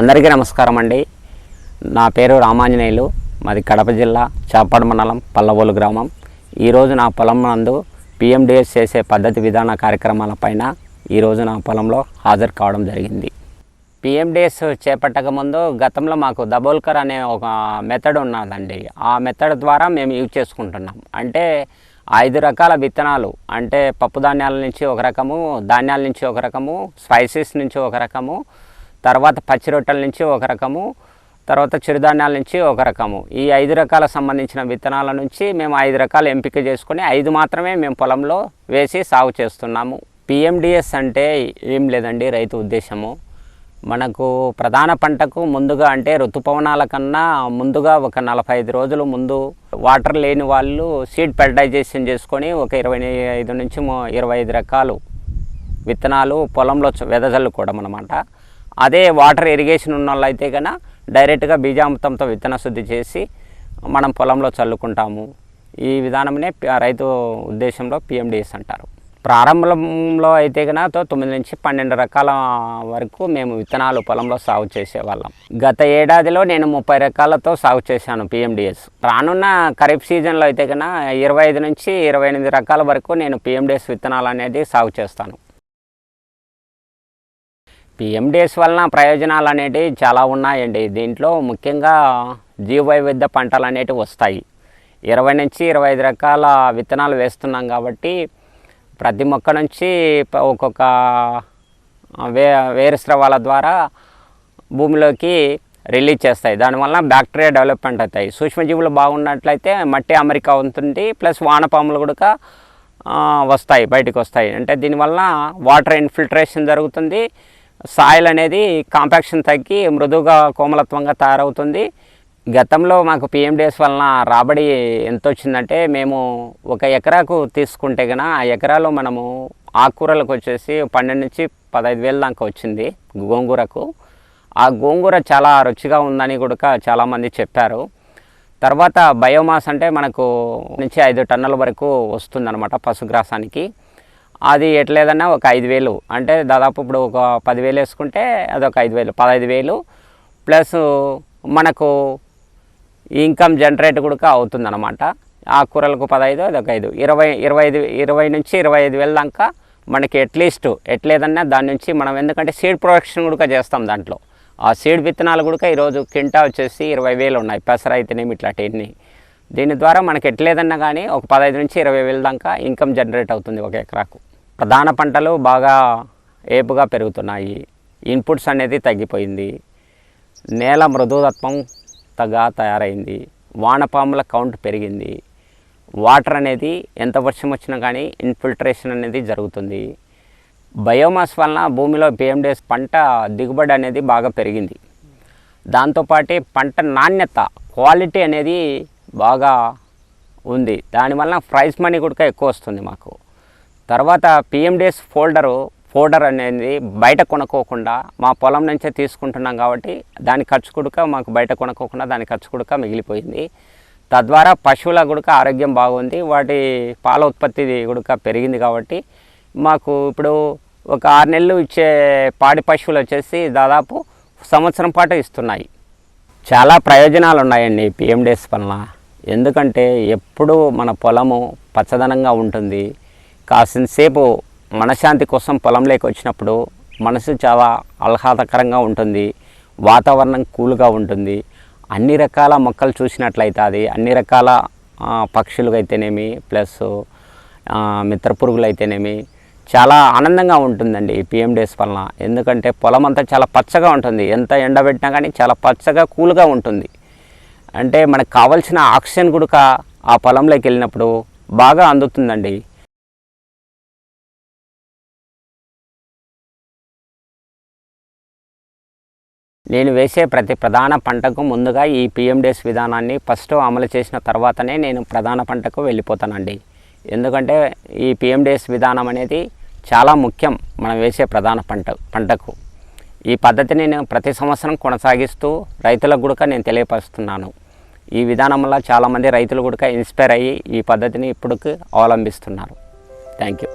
అందరికీ నమస్కారం అండి. నా పేరు రామాంజనేయులు. మాది కడప జిల్లా చాపాడు మండలం పల్లవోలు గ్రామం. ఈరోజు నా పొలం నందు పిఎండిఎస్ చేసే పద్ధతి విధాన కార్యక్రమాలపైన ఈరోజు నా పొలంలో హాజరు కావడం జరిగింది. పిఎండిఎస్ చేపట్టక ముందు గతంలో మాకు దబోల్కర్ అనే ఒక మెథడ్ ఉన్నదండి. ఆ మెథడ్ ద్వారా మేము యూజ్ చేసుకుంటున్నాం. అంటే ఐదు రకాల విత్తనాలు అంటే పప్పు ధాన్యాల నుంచి ఒక రకము ధాన్యాల నుంచి ఒక రకము స్పైసెస్ నుంచి ఒక రకము తర్వాత పచ్చి రొట్టెల నుంచి ఒక రకము తర్వాత చిరుధాన్యాల నుంచి ఒక రకము. ఈ ఐదు రకాల సంబంధించిన విత్తనాల నుంచి మేము ఐదు రకాలు ఎంపిక చేసుకొని ఐదు మాత్రమే మేము పొలంలో వేసి సాగు చేస్తున్నాము. పిఎండిఎస్ అంటే ఏం లేదండి రైతు ఉద్దేశము. మనకు ప్రధాన పంటకు ముందుగా అంటే ఋతుపవనాల కన్నా ముందుగా ఒక నలభై ఐదు రోజులు ముందు వాటర్ లేని వాళ్ళు సీడ్ ఫెర్టైజేషన్ చేసుకొని ఒక ఇరవై ఐదు నుంచి ఇరవై ఐదు రకాలు విత్తనాలు పొలంలో వెదజల్లుకోవడం అనమాట అదే వాటర్ ఇరిగేషన్ ఉన్న వాళ్ళు అయితే కనుక డైరెక్ట్గా బీజామృతంతో విత్తన శుద్ధి చేసి మనం పొలంలో చల్లుకుంటాము. ఈ విధానమే రైతు ఉద్దేశంలో పిఎండిఎస్ అంటారు. ప్రారంభంలో అయితే కనుక తొమ్మిది నుంచి పన్నెండు రకాల వరకు మేము విత్తనాలు పొలంలో సాగు చేసేవాళ్ళం. గత ఏడాదిలో నేను ముప్పై రకాలతో సాగు చేశాను పిఎండిఎస్. రానున్న ఖరీఫ్ సీజన్లో అయితే కనుక ఇరవై ఐదు నుంచి ఇరవై ఎనిమిది రకాల వరకు నేను పిఎండిఎస్ విత్తనాలు అనేది సాగు చేస్తాను. పిఎండిఎస్ వలన ప్రయోజనాలు అనేటివి చాలా ఉన్నాయండి. దీంట్లో ముఖ్యంగా జీవవైవిధ్య పంటలు అనేటివి వస్తాయి. ఇరవై నుంచి ఇరవై ఐదు రకాల విత్తనాలు వేస్తున్నాం కాబట్టి ప్రతి మొక్క నుంచి ప- ఒక్కొక్క వే వేరు స్రవాల ద్వారా భూమిలోకి రిలీజ్ చేస్తాయి. దానివల్ల బ్యాక్టీరియా డెవలప్మెంట్ అవుతాయి. సూక్ష్మజీవులు బాగున్నట్లయితే మట్టి అమరిక ఉంటుంది. ప్లస్ వానపాములు కూడా వస్తాయి బయటకు వస్తాయి. అంటే దీనివల్ల వాటర్ ఇన్ఫిల్ట్రేషన్ జరుగుతుంది. సాయిల్ అనేది కాంపాక్షన్ తగ్గి మృదువుగా కోమలత్వంగా తయారవుతుంది. గతంలో మాకు పిఎండిఎస్ వలన రాబడి ఎంత వచ్చిందంటే మేము ఒక ఎకరాకు తీసుకుంటే కనుక ఆ ఎకరాలో మనము ఆకుకూరలకు వచ్చేసి పన్నెండు నుంచి పదహైదు వేల దాకా వచ్చింది గోంగూరకు. ఆ గోంగూర చాలా రుచిగా ఉందని కూడా చాలామంది చెప్పారు. తర్వాత బయోమాస్ అంటే మనకు నుంచి ఐదు టన్నుల వరకు వస్తుందన్నమాట పశుగ్రాసానికి. అది ఎట్లేదన్నా ఒక ఐదు వేలు. అంటే దాదాపు ఇప్పుడు ఒక పదివేలు వేసుకుంటే అదొక ఐదు వేలు పదహైదు వేలు. ప్లస్ మనకు ఇన్కమ్ జనరేట్ కూడా అవుతుందన్నమాట. ఆ కూరలకు పదహైదు అదొక ఐదు. ఇరవై ఇరవై ఐదు ఇరవై నుంచి ఇరవై ఐదు వేల దాకా మనకి అట్లీస్ట్ ఎట్లేదన్నా దాని నుంచి మనం ఎందుకంటే సీడ్ ప్రొడక్షన్ కూడా చేస్తాం దాంట్లో. ఆ సీడ్ విత్తనాలు కూడా ఈరోజు కింటా వచ్చేసి ఇరవై వేలు ఉన్నాయి పెసర అయితేనేమి ఇట్లాంటివన్నీ దీని ద్వారా మనకి ఎట్లేదన్నా కానీ ఒక పదహైదు నుంచి ఇరవై వేల దాకా ఇన్కమ్ జనరేట్ అవుతుంది ఒక ఎకరాకు. ప్రధాన పంటలు బాగా ఏపుగా పెరుగుతున్నాయి. ఇన్పుట్స్ అనేది తగ్గిపోయింది. నేల మృదుతత్వం తగ్గా తయారైంది. వానపాముల కౌంట్ పెరిగింది. వాటర్ అనేది ఎంత వర్షం వచ్చినా కానీ ఇన్ఫిల్ట్రేషన్ అనేది జరుగుతుంది. బయోమాస్ వలన భూమిలో పిఎండిఎస్ పంట దిగుబడి అనేది బాగా పెరిగింది. దాంతోపాటి పంట నాణ్యత క్వాలిటీ అనేది బాగా ఉంది. దానివల్ల ప్రైస్ మనీ కూడా ఎక్కువ వస్తుంది మాకు. తర్వాత పిఎండిఎస్ ఫోల్డరు ఫోల్డర్ అనేది బయట కొనుక్కోకుండా మా పొలం నుంచే తీసుకుంటున్నాం కాబట్టి దాని ఖర్చు కుడక మాకు బయట కొనుక్కోకుండా దాని ఖర్చు కుడక మిగిలిపోయింది. తద్వారా పశువుల కూడా ఆరోగ్యం బాగుంది వాటి పాల ఉత్పత్తి కూడా పెరిగింది కాబట్టి మాకు ఇప్పుడు ఒక ఆరు నెలలు ఇచ్చే పాడి పశువులు వచ్చేసి దాదాపు సంవత్సరం పాటు ఇస్తున్నాయి. చాలా ప్రయోజనాలు ఉన్నాయండి పిఎండిఎస్ వలన. ఎందుకంటే ఎప్పుడు మన పొలము పచ్చదనంగా ఉంటుంది. కాసినసేపు మనశ్శాంతి కోసం పొలంలోకి వచ్చినప్పుడు మనసు చాలా ఆహ్లాదకరంగా ఉంటుంది వాతావరణం కూల్గా ఉంటుంది. అన్ని రకాల మొక్కలు చూసినట్లయితే అది అన్ని రకాల పక్షులు అయితేనేమి ప్లస్ మిత్ర పురుగులు అయితేనేమి చాలా ఆనందంగా ఉంటుందండి ఈ పిఎండిఎస్ వలన. ఎందుకంటే పొలం అంతా చాలా పచ్చగా ఉంటుంది. ఎంత ఎండబెట్టినా కానీ చాలా పచ్చగా కూల్గా ఉంటుంది. అంటే మనకు కావాల్సిన ఆక్సిజన్ కూడా ఆ పొలంలోకి వెళ్ళినప్పుడు బాగా అందుతుందండి. నేను వేసే ప్రతి ప్రధాన పంటకు ముందుగా ఈ పిఎండిఎస్ విధానాన్ని ఫస్ట్ అమలు చేసిన తర్వాతనే నేను ప్రధాన పంటకు వెళ్ళిపోతానండి. ఎందుకంటే ఈ పిఎండిఎస్ విధానం అనేది చాలా ముఖ్యం మనం వేసే ప్రధాన పంట పంటకు. ఈ పద్ధతిని నేను ప్రతి సంవత్సరం కొనసాగిస్తూ రైతులకు కూడా నేను తెలియపరుస్తున్నాను. ఈ విధానం వల్ల చాలామంది రైతులు కూడా ఇన్స్పైర్ అయ్యి ఈ పద్ధతిని ఇప్పటికి అవలంబిస్తున్నారు. Thank you